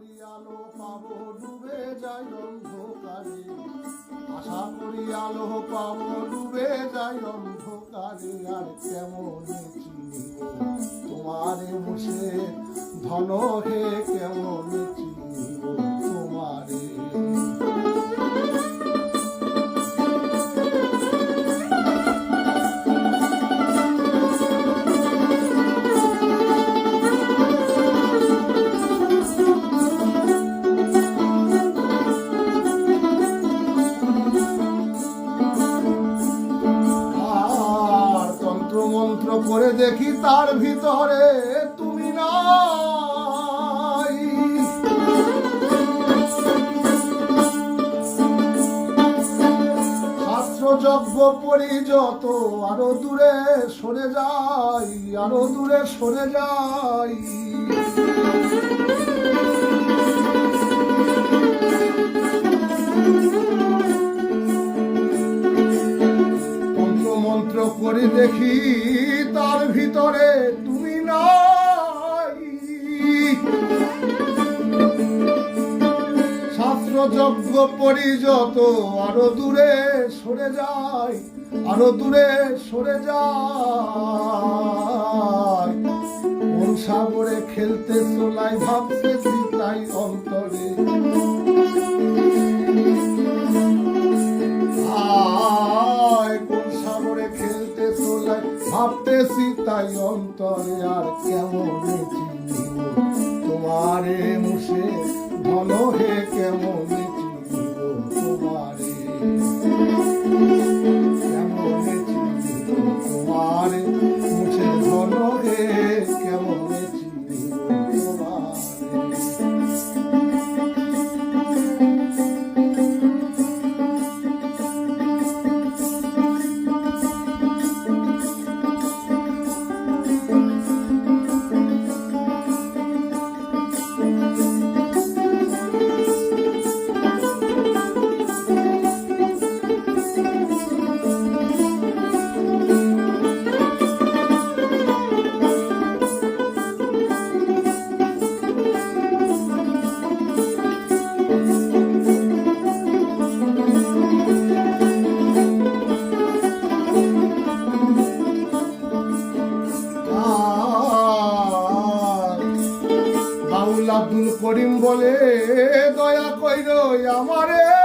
করি আলো পাবো, ডুবে যাই অন্ধকারে। আশা করি আলো পাবো, ডুবে যাই অন্ধকারে। আর কেমন চিনি তোমারে বসে ধন হে কেমন? মন্ত্র করে দেখি তার ভিতরে তুমি না যজ্ঞ পড়ি যত, আরও দূরে সরে যাই, আরও দূরে সরে যাই। করে দেখি তার ভিতরে তুমি নাই। শাস্ত্র যজ্ঞ পড়ি যত, আরও দূরে সরে যায় আরও দূরে সরে যায় কোন সাগরে খেলতে চলাই ভাবতে তাই অন্তরে। আয় কোন সাগরে চলাই ভাবতেছি তাই অন্তরে আর কেমন তোমারে মুসে ধন হে বাউল আব্দুল করিম বলে দয়া কইর আমারে।